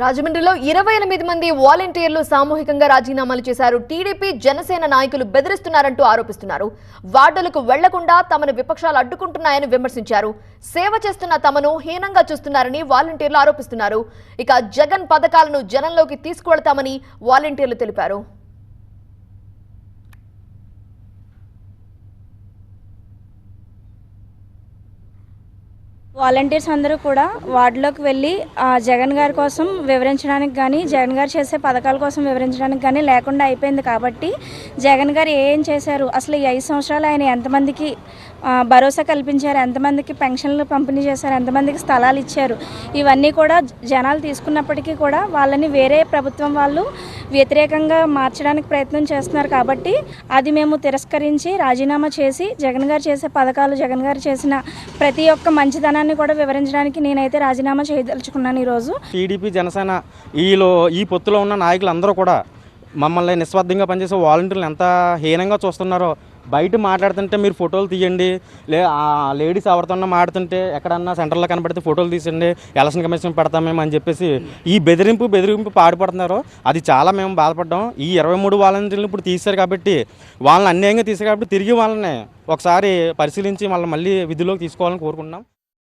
రాజమండ్రిలో ఇరవై ఎనిమిది మంది వాలంటీర్లు సామూహికంగా రాజీనామాలు చేశారు. టీడీపీ జనసేన నాయకులు బెదిరిస్తున్నారంటూ ఆరోపిస్తున్నారు. వార్డులకు వెళ్ళకుండా తమను విపక్షాలు అడ్డుకుంటున్నాయని విమర్శించారు. సేవ చేస్తున్న తమను హీనంగా చూస్తున్నారని వాలంటీర్లు ఆరోపిస్తున్నారు. ఇక జగన్ పథకాలను జనంలోకి తీసుకువెళతామని వాలంటీర్లు తెలిపారు. వాలంటీర్స్ అందరూ కూడా వార్డులోకి వెళ్ళి ఆ, జగన్ గారి కోసం వివరించడానికి కానీ జగన్ గారు చేసే పథకాల కోసం వివరించడానికి కానీ లేకుండా అయిపోయింది కాబట్టి జగన్ గారు ఏం చేశారు? అసలు ఈ ఐదు సంవత్సరాలు ఆయన ఎంతమందికి భరోసా కల్పించారు? ఎంతమందికి పెన్షన్లు పంపిణీ చేశారు? ఎంతమందికి స్థలాలు ఇచ్చారు? ఇవన్నీ కూడా జనాలు తీసుకున్నప్పటికీ కూడా వాళ్ళని వేరే ప్రభుత్వం వాళ్ళు వ్యతిరేకంగా మార్చడానికి ప్రయత్నం చేస్తున్నారు కాబట్టి అది మేము తిరస్కరించి రాజీనామా చేసి జగన్ గారు చేసే పథకాలు జగన్ గారు చేసిన ప్రతి ఒక్క విషయాన్ని కూడా వివరించడానికి నేనైతే రాజీనామా చేయదలుచుకున్నాను ఈరోజు. టీడీపీ జనసేన ఈలో ఈ పొత్తులో ఉన్న నాయకులందరూ కూడా మమ్మల్ని నిస్వార్థంగా పనిచేసే వాలంటీర్లు ఎంత హీనంగా చూస్తున్నారో బయట మాట్లాడుతుంటే మీరు ఫోటోలు తీయండి లే ఆ లేడీస్ ఎవరితోన్నా మాట్లాడుతుంటే ఎక్కడన్నా సెంటర్లో కనబడితే ఫోటోలు తీసండి ఎలక్షన్ కమిషన్ పెడతాం మేము అని చెప్పేసి ఈ బెదిరింపు బెదిరింపు పాడుపడుతున్నారు అది చాలా మేము బాధపడ్డాం. ఈ ఇరవై మూడు వాలంటీర్లు ఇప్పుడు తీశారు కాబట్టి వాళ్ళని అన్యాయంగా తీశారు కాబట్టి తిరిగి వాళ్ళని ఒకసారి పరిశీలించి వాళ్ళని మళ్ళీ విధుల్లోకి తీసుకోవాలని కోరుకుంటున్నాం.